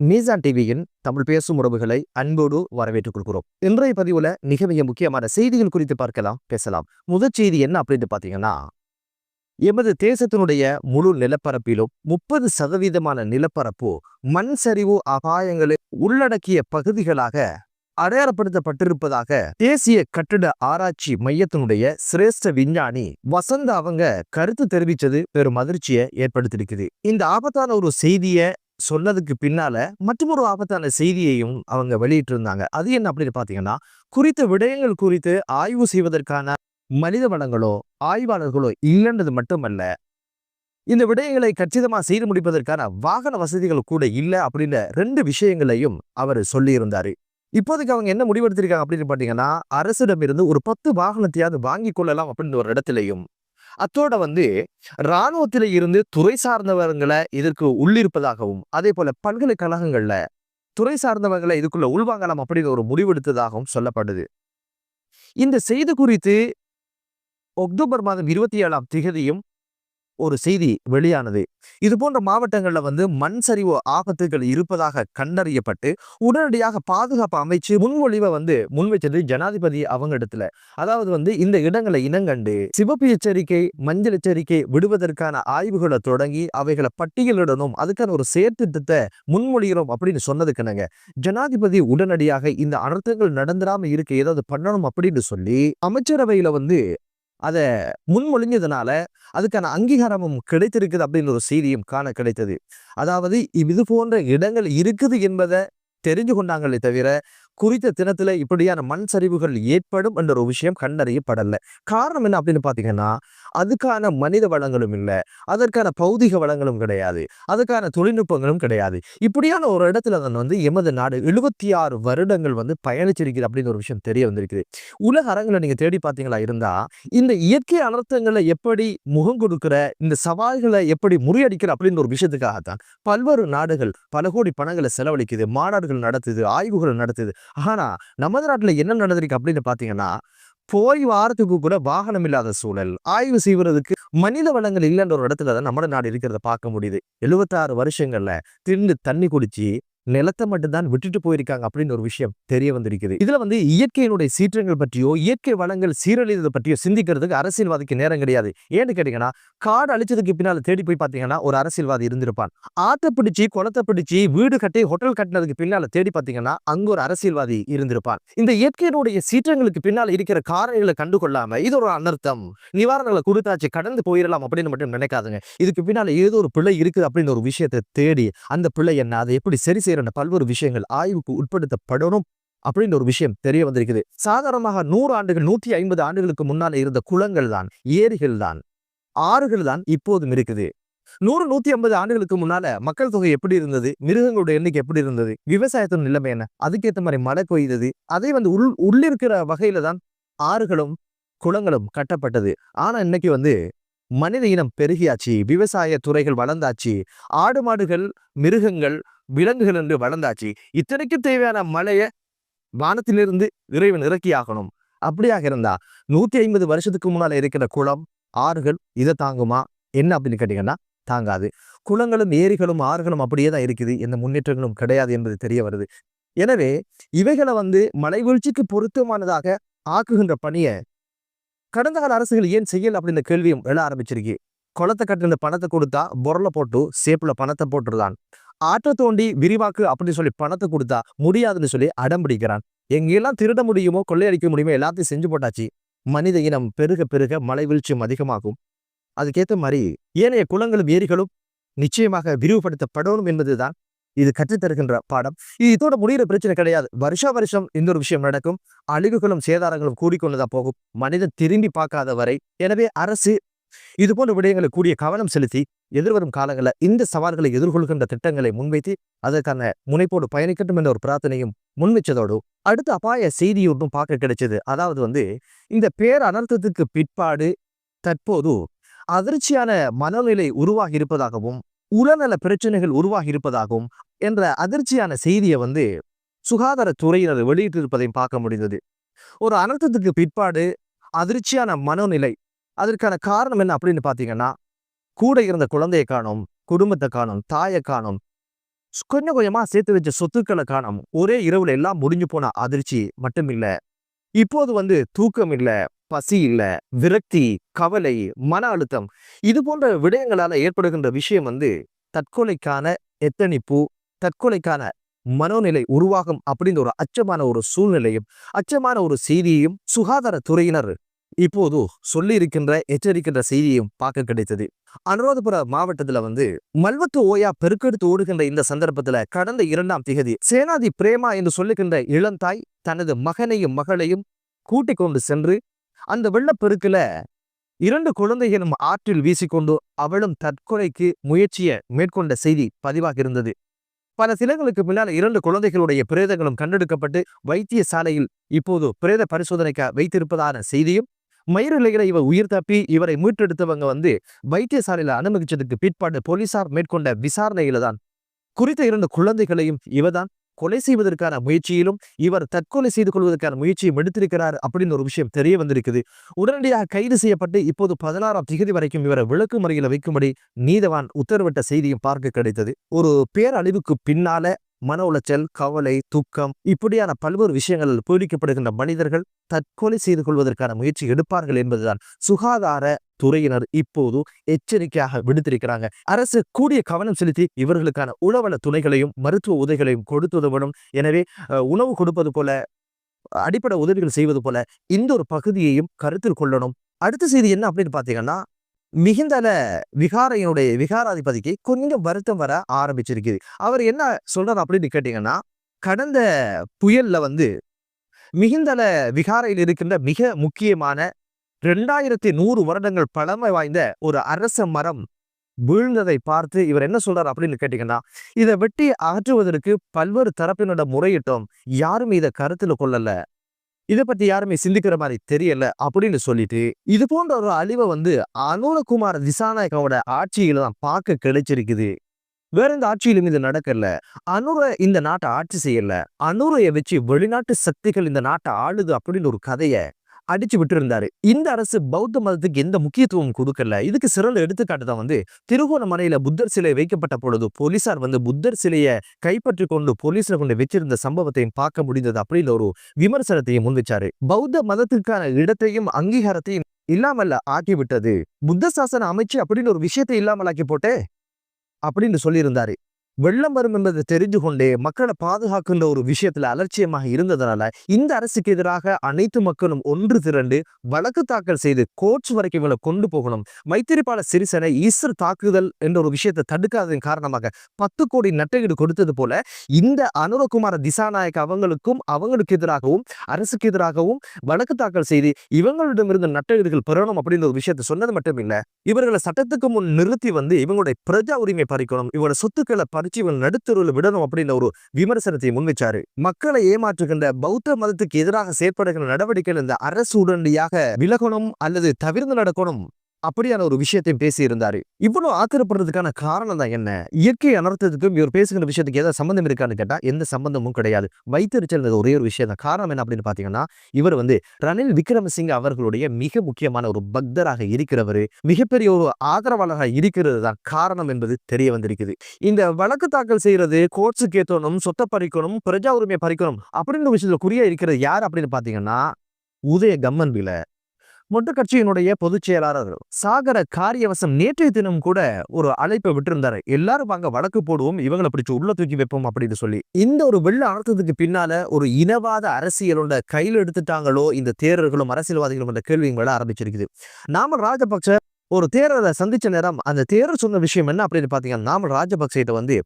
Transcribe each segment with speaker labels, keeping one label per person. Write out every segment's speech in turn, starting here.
Speaker 1: மீசான் டிவியின் தமிழ் பேசும் உறவுகளை அன்போடு வரவேற்றுக் கொள்கிறோம். இன்றைய பதிவுல மிக மிக முக்கியமான செய்திகள் குறித்து பார்க்கலாம் பேசலாம். முதற் செய்தி என்ன அப்படின்னு பாத்தீங்கன்னா எமது தேசத்தினுடைய முழு நிலப்பரப்பிலும் முப்பது சதவீதமான நிலப்பரப்பு மண் சரிவு அபாயங்களை உள்ளடக்கிய பகுதிகளாக அடையாளப்படுத்தப்பட்டிருப்பதாக தேசிய கட்டிட ஆராய்ச்சி மையத்தினுடைய சிரேஷ்ட விஞ்ஞானி வசந்த அவங்க கருத்து தெரிவிச்சது பெரும் அதிர்ச்சியை ஏற்படுத்தியிருக்குது. இந்த ஆபத்தான ஒரு செய்தியை சொன்னதுக்கு பின்னால மற்றொரு ஆபத்தான செய்தியையும் அவங்க வெளியிட்டு இருந்தாங்க அது என்ன அப்படின்னு பாத்தீங்கன்னா குறித்த விடயங்கள் குறித்து ஆய்வு செய்வதற்கான மனித வளங்களோ ஆய்வாளர்களோ இல்லைன்றது மட்டுமல்ல இந்த விடயங்களை கச்சிதமா செய்து முடிப்பதற்கான வாகன வசதிகள் கூட இல்லை அப்படின்ற ரெண்டு விஷயங்களையும் அவர் சொல்லியிருந்தாரு. இப்போதைக்கு அவங்க என்ன முடிவெடுத்திருக்காங்க அப்படின்னு பாத்தீங்கன்னா அரசிடமிருந்து ஒரு பத்து வாகனத்தையாவது வாங்கி கொள்ளலாம் அப்படின்ற ஒரு இடத்துலையும் அத்தோட வந்து இராணுவத்தில இருந்து துறை சார்ந்தவர்களை இதற்கு உள்ளிருப்பதாகவும் அதே போல பல்கலைக்கழகங்கள்ல துறை சார்ந்தவர்களை இதுக்குள்ள உள்வாங்கலாம் அப்படின்னு ஒரு முடிவெடுத்ததாகவும் சொல்லப்படுது. இந்த செய்தி குறித்து அக்டோபர் மாதம் இருபத்தி ஏழாம் திகதியும் ஒரு செய்தி வெளியானது. இது போன்ற மாவட்டங்கள்ல வந்து மண் சரிவு ஆபத்துகள் இருப்பதாக கண்டறியப்பட்டு உடனடியாக பாதுகாப்பு அமைச்சு முன்மொழிவை வந்து முன்வைச்சது ஜனாதிபதி அவங்க இடத்துல அதாவது வந்து இந்த இடங்களை இனங்கண்டு சிவப்பு எச்சரிக்கை மஞ்சள் எச்சரிக்கை விடுவதற்கான ஆய்வுகளை தொடங்கி அவைகளை பட்டியலிடணும் அதுக்கான ஒரு செயற்திட்டத்தை முன்மொழிகிறோம் அப்படின்னு சொன்னதுக்குனங்க ஜனாதிபதி உடனடியாக இந்த அனர்த்தங்கள் நடந்துடாம இருக்க ஏதாவது பண்ணணும் அப்படின்னு சொல்லி அமைச்சரவையில வந்து அதை முன்மொழிஞ்சதுனால அதுக்கான அங்கீகாரமும் கிடைத்திருக்குது அப்படின்னு ஒரு செய்தியும் காண கிடைத்தது. அதாவது இது போன்ற இடங்கள் இருக்குது என்பதை தெரிஞ்சு கொண்டாங்களே தவிர குறித்த தினத்துல இப்படியான மண் சரிவுகள் ஏற்படும் என்ற ஒரு விஷயம் கண்டறியப்படல. காரணம் என்ன அப்படின்னு பாத்தீங்கன்னா அதுக்கான மனித வளங்களும் இல்லை. அதற்கான பௌதிக வளங்களும் கிடையாது. அதுக்கான தொழில்நுட்பங்களும் கிடையாது. இப்படியான ஒரு இடத்துல தான் வந்து எமது நாடு எழுபத்தி ஆறு வருடங்கள் வந்து பயணிச்சிருக்குது அப்படின்னு ஒரு விஷயம் தெரிய வந்திருக்குது. உலக அரங்களை நீங்க தேடி பார்த்தீங்களா இருந்தா இந்த இயற்கை அனர்த்தங்களை எப்படி முகம் கொடுக்கிற இந்த சவால்களை எப்படி முறியடிக்கிற அப்படின்னு ஒரு விஷயத்துக்காகத்தான் பல்வேறு நாடுகள் பல கோடி பணங்களை செலவழிக்குது மாநாடுகள் நடத்துது ஆய்வுகள் நடத்துது. ஆனா நமது நாட்டுல என்ன நடந்திருக்கு அப்படின்னு பார்த்தீங்கன்னா போய் வாரத்துக்கு கூட வாகனம் இல்லாத சூழல் ஆய்வு செய்வதற்கு மனித வளங்கள் இல்லைன்ற ஒரு இடத்துல தான் நம்ம நாடு இருக்கிறத பார்க்க முடியுது. எழுபத்தாறு வருஷங்கள்ல தின்னு தண்ணி குடிச்சு நிலத்தை மட்டும்தான் விட்டுட்டு போயிருக்காங்க அப்படின்னு ஒரு விஷயம் தெரிய வந்திருக்குது. இதுல வந்து இயற்கையினுடைய சீற்றங்கள் பற்றியோ இயற்கை வளங்கள் சீரழிந்ததை பற்றியோ சிந்திக்கிறதுக்கு அரசியல்வாதிக்கு நேரம் கிடையாது. ஏன்னு கேட்டீங்கன்னா காடு அழிச்சதுக்கு பின்னால தேடி போய் பார்த்தீங்கன்னா ஒரு அரசியல்வாதி இருந்திருப்பான். ஆத்தை பிடிச்சி குளத்தை பிடிச்சி வீடு கட்டி ஹோட்டல் கட்டினதுக்கு பின்னால தேடி பார்த்தீங்கன்னா அங்க ஒரு அரசியல்வாதி இருந்திருப்பான். இந்த இயற்கையினுடைய சீற்றங்களுக்கு பின்னால் இருக்கிற காரணிகளை கண்டுகொள்ளாம இது ஒரு அனர்த்தம். நிவாரணங்களை கொடுத்தாச்சு கடந்து போயிடலாம் அப்படின்னு மட்டும் நினைக்காதுங்க. இதுக்கு பின்னால ஏதோ ஒரு பிள்ளை இருக்குது அப்படின்னு ஒரு விஷயத்தை தேடி அந்த பிள்ளை என்ன? அதை எப்படி சரி செய்யற பல்வேறு விஷயங்கள் ஆய்வுக்கு உட்படுத்தப்படணும் அப்படின்ற ஒரு விஷயம் தெரிய வந்திருக்குது. சாதாரணமாக நூறு ஆண்டுகள் நூற்றி ஐம்பது ஆண்டுகளுக்கு முன்னால இருந்த குளங்கள் தான் ஏரிகள் தான் ஆறுகள் தான் இப்போதும் இருக்குது. நூறு நூத்தி ஐம்பது ஆண்டுகளுக்கு முன்னால மக்கள் தொகை எப்படி இருந்தது? மிருகங்களுடைய எண்ணிக்கை எப்படி இருந்தது? விவசாயத்தின் நிலைமை என்ன? அதுக்கேற்ற மாதிரி மழை கொய்தது அதை வந்து உள் உள்ளிருக்கிற வகையில தான் ஆறுகளும் குளங்களும் கட்டப்பட்டது. ஆனா இன்னைக்கு வந்து மனித இனம் பெருகியாச்சு விவசாய துறைகள் வளர்ந்தாச்சு ஆடு மாடுகள் மிருகங்கள் விலங்குகள் என்று வளர்ந்தாச்சு. இத்தனைக்கும் தேவையான மழையை வானத்திலிருந்து இறைவன் இறக்கி ஆகணும். அப்படியாக இருந்தா நூத்தி ஐம்பது வருஷத்துக்கு முன்னால இருக்கிற குளம் ஆறுகள் இதை தாங்குமா? என்ன அப்படின்னு கேட்டீங்கன்னா தாங்காது. குளங்களும் ஏரிகளும் ஆறுகளும் அப்படியே தான் இருக்குது. எந்த முன்னேற்றங்களும் கிடையாது என்பது தெரிய வருது. எனவே இவைகளை வந்து மலை வீழ்ச்சிக்கு பொருத்தமானதாக ஆக்குகின்ற பணியை கடந்த கால அரசுகள் ஏன் செய்யல அப்படின்ற கேள்வியும் எழ ஆரம்பிச்சிருக்கு. குளத்தை கட்டின பணத்தை கொடுத்தா பொருளை போட்டு சேப்புல பணத்தை போட்டுருதான். ஆற்ற தோண்டி விரிவாக்கு அப்படின்னு சொல்லி பணத்தை கொடுத்தா முடியாதுன்னு சொல்லி அடம் பிடிக்கிறான். எங்கெல்லாம் திருட முடியுமோ கொள்ளையடிக்க முடியுமோ எல்லாத்தையும் செஞ்சு போட்டாச்சு. மனித இனம் பெருக பெருக மலை வீழ்ச்சியும் அதிகமாகும். அதுக்கேற்ற மாதிரி ஏனைய குளங்களும் ஏரிகளும் நிச்சயமாக விரிவுபடுத்தப்படணும் என்பதுதான் இது கற்றுத்தருகின்ற பாடம். இது இதோட முடிகிற பிரச்சனை கிடையாது. வருஷா வருஷம் இந்த ஒரு விஷயம் நடக்கும். அழிவுகளும் சேதாரங்களும் கூடிக்கொண்டுதான் போகும். மனிதன் திரும்பி பார்க்காத வரை எனவே அரசு இது போன்ற விடயங்களை கூடிய கவனம் செலுத்தி எதிர்வரும் காலங்களில் இந்த சவால்களை எதிர்கொள்கின்ற திட்டங்களை முன்வைத்து அதற்கான முனைப்போடு பயணிக்கட்டும் என்ற ஒரு பிரார்த்தனையும் முன்வைச்சதோடு அடுத்த அபாய செய்தி ஒன்றும் பார்க்க கிடைச்சது. அதாவது வந்து இந்த பேர் அனர்த்தத்துக்கு பிற்பாடு தற்போது அதிர்ச்சியான மனநிலை உருவாகி இருப்பதாகவும் உடல்நல பிரச்சனைகள் உருவாகி இருப்பதாகவும் என்ற அதிர்ச்சியான செய்தியை வந்து சுகாதாரத்துறையினர் வெளியிட்டிருப்பதையும் பார்க்க முடிந்தது. ஒரு அனர்த்தத்துக்கு பிற்பாடு அதிர்ச்சியான மனநிலை அதற்கான காரணம் என்ன அப்படின்னு பார்த்தீங்கன்னா கூட இருந்த குழந்தையை காணும் குடும்பத்தை காணும் தாயை காணும் கொஞ்சம் கொஞ்சமா சேர்த்து வச்ச சொத்துக்களை காணோம் ஒரே இரவுல எல்லாம் முடிஞ்சு போன அதிர்ச்சி மட்டும் இல்லை இப்போது வந்து தூக்கம் இல்ல பசி இல்லை விரக்தி கவலை மன அழுத்தம் இது போன்ற விடயங்களால ஏற்படுகின்ற விஷயம் வந்து தற்கொலைக்கான எத்தனிப்பு தற்கொலைக்கான மனோநிலை உருவாகும் அப்படின்ற ஒரு அச்சமான ஒரு சூழ்நிலையும் அச்சமான ஒரு செய்தியையும் சுகாதாரத்துறையினர் இப்போது சொல்லி இருக்கின்ற எச்சரிக்கின்ற செய்தியும் பார்க்க கிடைத்தது. அனுராதபுர மாவட்டத்துல வந்து மல்வத்து ஓயா பெருக்கெடுத்து ஓடுகின்ற இந்த சந்தர்ப்பத்துல கடந்த இரண்டாம் திகதி சேனாதி பிரேமா என்று சொல்லுகின்ற இளந்தாய் தனது மகனையும் மகளையும் கூட்டிக் கொண்டு சென்று அந்த வெள்ளப்பெருக்குல இரண்டு குழந்தைகளும் ஆற்றில் வீசிக்கொண்டு அவளும் தற்கொலைக்கு முயற்சியை மேற்கொண்ட செய்தி பதிவாக இருந்தது. பல சிலங்களுக்கு பின்னால் இரண்டு குழந்தைகளுடைய பிரேதங்களும் கண்டெடுக்கப்பட்டு வைத்தியசாலையில் இப்போது பிரேத பரிசோதனைக்காக வைத்திருப்பதான செய்தியும் மயிரிழைகளை இவர் உயிர் தப்பி இவரை மீட்டெடுத்தவங்க வந்து வைத்தியசாலையில அனுமதிச்சதுக்கு பிற்பாடு போலீசார் மேற்கொண்ட விசாரணையில தான் குறித்த இரண்டு குழந்தைகளையும் இவதான் கொலை செய்வதற்கான முயற்சியிலும் இவர் தற்கொலை செய்து கொள்வதற்கான முயற்சியும் எடுத்திருக்கிறார் அப்படின்னு ஒரு விஷயம் தெரிய வந்திருக்குது. உடனடியாக கைது செய்யப்பட்டு இப்போது பதினாறாம் திகதி வரைக்கும் இவரை விளக்கு முறையில் வைக்கும்படி நீதவான் உத்தரவிட்ட செய்தியும் பார்க்க கிடைத்தது. ஒரு பேரழிவுக்கு பின்னால மன உளைச்சல் கவலை துக்கம் இப்படியான பல்வேறு விஷயங்களில் பீடிக்கப்படுகின்ற மனிதர்கள் தற்கொலை செய்து கொள்வதற்கான முயற்சி எடுப்பார்கள் என்பதுதான். சுகாதார துறையினர் இப்போது எச்சரிக்கையாக விடுத்திருக்கிறாங்க. அரசு கூடிய கவனம் செலுத்தி இவர்களுக்கான உணவள துணைகளையும் மருத்துவ உதவிகளையும் கொடுத்துதவனும் எனவே உணவு கொடுப்பது போல அடிப்படை உதவிகள் செய்வது போல இந்த ஒரு பகுதியையும் கருத்தில் கொள்ளணும். அடுத்த செய்தி என்ன அப்படின்னு பார்த்தீங்கன்னா மிகுந்தல விகாரையினுடைய விகாராதிபதிக்கு கொஞ்சம் வருத்தம் வர ஆரம்பிச்சிருக்குது. அவர் என்ன சொல்றாரு அப்படின்னு கேட்டீங்கன்னா கடந்த புயல்ல வந்து மிகுந்தல விகாரையில் இருக்கின்ற மிக முக்கியமான ரெண்டாயிரத்தி நூறு வருடங்கள் பழமை வாய்ந்த ஒரு அரச மரம் வீழ்ந்ததை பார்த்து இவர் என்ன சொல்றாரு அப்படின்னு கேட்டீங்கன்னா இதை வெட்டி அகற்றுவதற்கு பல்வேறு தரப்பினோட முறையிட்டோம். யாரும் இதை கருத்துல கொள்ளல. இதை பத்தி யாருமே சிந்திக்கிற மாதிரி தெரியல அப்படின்னு சொல்லிட்டு இது போன்ற ஒரு அழிவை வந்து அனுரகுமார் திசாநாயக்காவோட ஆட்சியில தான் பார்க்க கிடைச்சிருக்குது. வேற எந்த ஆட்சியிலும் இது நடக்கல. அனுர இந்த நாட்டை ஆட்சி செய்யல. அனுரையை வச்சு வெளிநாட்டு சக்திகள் இந்த நாட்டை ஆளுது அப்படின்னு ஒரு கதையை அடிச்சு விட்டுருந்தாரு. இந்த அரசு பௌத்த மதத்துக்கு எந்த முக்கியத்துவம் கொடுக்கல. இதுக்கு சிறந்த எடுத்துக்காட்டு தான் வந்து திருகோணமலையில புத்தர் சிலை வைக்கப்பட்ட பொழுது போலீசார் வந்து புத்தர் சிலையை கைப்பற்றி கொண்டு போலீஸ்ல கொண்டு வச்சிருந்த சம்பவத்தையும் பார்க்க முடிந்தது அப்படின்னு ஒரு விமர்சனத்தையும் முன்வச்சாரு பௌத்த மதத்துக்கான இடத்தையும் அங்கீகாரத்தையும் இல்லாமல் ஆக்கி விட்டது. புத்த சாசன அமைச்சு அப்படின்னு ஒரு விஷயத்தை இல்லாமல் ஆக்கி போட்டே அப்படின்னு சொல்லியிருந்தாரு. வெள்ளம் வரும் என்பதை தெரிஞ்சு கொண்டே மக்களை பாதுகாக்கின்ற ஒரு விஷயத்துல அலட்சியமாக இருந்ததனால இந்த அரசுக்கு எதிராக அனைத்து மக்களும் ஒன்று திரண்டு வழக்கு தாக்கல் செய்து கோர்ட்ஸ் வரைக்கும் இவங்களை கொண்டு போகணும். மைத்திரிபால சிறிசேனை ஈஸ்டர் தாக்குதல் என்ற ஒரு விஷயத்தை தடுக்காததன் காரணமாக பத்து கோடி நட்டகீடு கொடுத்தது போல இந்த அனுரகுமார திசாநாயக் அவங்களுக்கும் அவங்களுக்கு எதிராகவும் அரசுக்கு எதிராகவும் வழக்கு தாக்கல் செய்து இவங்களிடமிருந்து நட்டகீடுகள் பெறணும் அப்படின்ற ஒரு விஷயத்தை சொன்னது மட்டும் இல்லை இவர்களை சட்டத்துக்கு முன் நிறுத்தி வந்து இவங்களுடைய பிரஜா உரிமை பறிக்கணும் இவங்களோட சொத்துக்களை பறிச்சு இவன் நடுத்தருவில் விடணும் அப்படின்ற ஒரு விமர்சனத்தை முன்வைச்சாரு. மக்களை ஏமாற்றுகின்ற பௌத்த மதத்துக்கு எதிராக செயற்படுகின்ற நடவடிக்கைகள் இந்த அரசு உடனடியாக விலகணும் அல்லது தவிர்த்து நடக்கணும்? அப்படியான ஒரு விஷயத்தையும் பேசியிருந்தாரு. இவ்வளவு ஆத்திரப்படுறதுக்கான காரணம் தான் என்ன? இயற்கை அனர்த்தத்துக்கும் இவர் பேசுகிற விஷயத்துக்கு ஏதாவது சம்பந்தம் இருக்கான்னு கேட்டா எந்த சம்பந்தமும் கிடையாது. வைத்தறிச்சல் ஒரே ஒரு விஷயம் தான். காரணம் என்ன அப்படின்னு பாத்தீங்கன்னா இவர் வந்து ரணில் விக்ரமசிங்க அவர்களுடைய மிக முக்கியமான ஒரு பக்தராக இருக்கிறவர் மிகப்பெரிய ஒரு ஆதரவாளராக இருக்கிறது தான் காரணம் என்பது தெரிய வந்திருக்குது. இந்த வழக்கு தாக்கல் செய்யறது கோர்ட்ஸுக்கு ஏத்தணும் சொத்தை பறிக்கணும் பிரஜா உரிமையை பறிக்கணும் அப்படின்ற விஷயத்துல குறியா இருக்கிறது யார் அப்படின்னு பாத்தீங்கன்னா உதய கம்மன்பில மொட்டு கட்சியினுடைய பொதுச் செயலாளர் சாகர காரியவசம் நேற்றைய தினம் கூட ஒரு அழைப்பை விட்டிருந்தாரு. எல்லாரும் வாங்க வழக்கு போடுவோம் இவங்களை பிடிச்சு உள்ள தூக்கி வைப்போம் அப்படின்னு சொல்லி. இந்த ஒரு வெள்ள அழுத்தத்துக்கு பின்னால ஒரு இனவாத அரசியலோட கையில் எடுத்துட்டாங்களோ இந்த தேரர்களும் அரசியல்வாதிகளும் என்ற கேள்வியும் விட ஆரம்பிச்சிருக்குது. நாம ராஜபக்ச ஒரு தேரரை சந்திச்ச நேரம் அந்த தேரர் சொன்ன விஷயம் என்ன அப்படின்னு பாத்தீங்கன்னா நாம ராஜபக்சேட்ட வந்து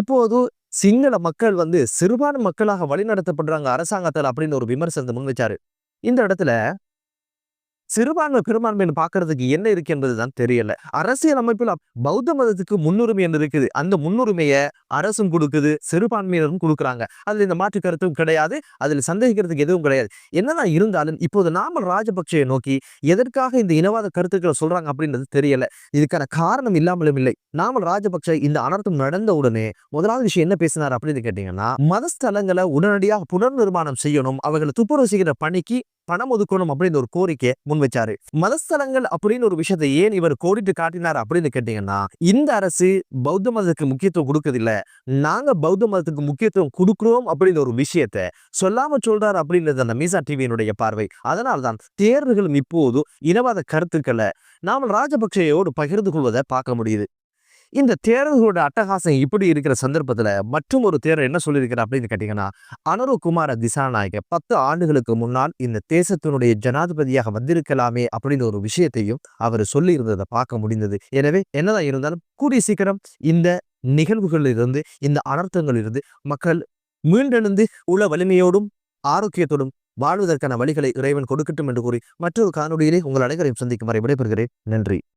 Speaker 1: இப்போது சிங்கள மக்கள் வந்து சிறுபான்மை மக்களாக வழிநடத்தப்படுறாங்க அரசாங்கத்தால் அப்படின்னு ஒரு விமர்சனத்தை முன்வச்சாரு. இந்த இடத்துல சிறுபான்மை பெரும்பான்மைன்னு பார்க்கறதுக்கு என்ன இருக்கு என்பதுதான் தெரியல. அரசியல் அமைப்பில் பௌத்த மதத்துக்கு முன்னுரிமை என்று இருக்குது. அந்த முன்னுரிமையை அரசும் கொடுக்குது சிறுபான்மையினரும் கொடுக்குறாங்க. அதுல இந்த மாற்று கருத்தும் கிடையாது அதில் சந்தேகிக்கிறதுக்கு எதுவும் கிடையாது. என்னதான் இருந்தாலும் இப்போது நாமல் ராஜபக்சேயை நோக்கி எதற்காக இந்த இனவாத கருத்துக்களை சொல்றாங்க அப்படின்றது தெரியல. இதுக்கான காரணம் இல்லாமலும் இல்லை. நாமல் ராஜபக்சே இந்த அனர்த்தம் நடந்த உடனே முதலாவது விஷயம் என்ன பேசினார் அப்படின்னு கேட்டீங்கன்னா மதஸ்தலங்களை உடனடியாக புனர் நிர்மாணம் செய்யணும் அவர்களை துப்புரவு செய்கிற பணிக்கு பணம் ஒதுக்கணும் அப்படின்னு ஒரு கோரிக்கையை முன் வச்சாரு. மதஸ்தலங்கள் அப்படின்னு ஒரு விஷயத்தை ஏன் இவர் கோடிட்டு காட்டினார் அப்படின்னு கேட்டீங்கன்னா இந்த அரசு பௌத்த மதத்துக்கு முக்கியத்துவம் கொடுக்கறதில்ல. நாங்க பௌத்த மதத்துக்கு முக்கியத்துவம் கொடுக்குறோம் அப்படின்ற ஒரு விஷயத்த சொல்லாம சொல்றாரு அப்படின்றது அந்த மீசா டிவியினுடைய பார்வை. அதனால்தான் தேர்தல்களும் இப்போது இனவாத கருத்துக்களை நாம ராஜபக்சேயோடு பகிர்ந்து கொள்வதை பார்க்க முடியுது. இந்த தேரர்களோட அட்டகாசம் இப்படி இருக்கிற சந்தர்ப்பத்துல மற்றும் ஒரு தேரர் என்ன சொல்லியிருக்கிறார் அப்படின்னு கேட்டீங்கன்னா அனுரகுமார திசாநாயக பத்து ஆண்டுகளுக்கு முன்னால் இந்த தேசத்தினுடைய ஜனாதிபதியாக வந்திருக்கலாமே அப்படின்னு ஒரு விஷயத்தையும் அவர் சொல்லியிருந்ததை பார்க்க முடிந்தது. எனவே என்னதான் இருந்தாலும் கூடிய சீக்கிரம் இந்த நிகழ்வுகளிலிருந்து இந்த அனர்த்தங்களிலிருந்து மக்கள் மீண்டெழுந்து உள்ள வலிமையோடும் ஆரோக்கியத்தோடும் வாழ்வதற்கான வழிகளை இறைவன் கொடுக்கட்டும் என்று கூறி மற்றொரு காணொலியிலே உங்கள் அனைவரையும் சந்திக்கும் வரை விடைபெறுகிறேன். நன்றி.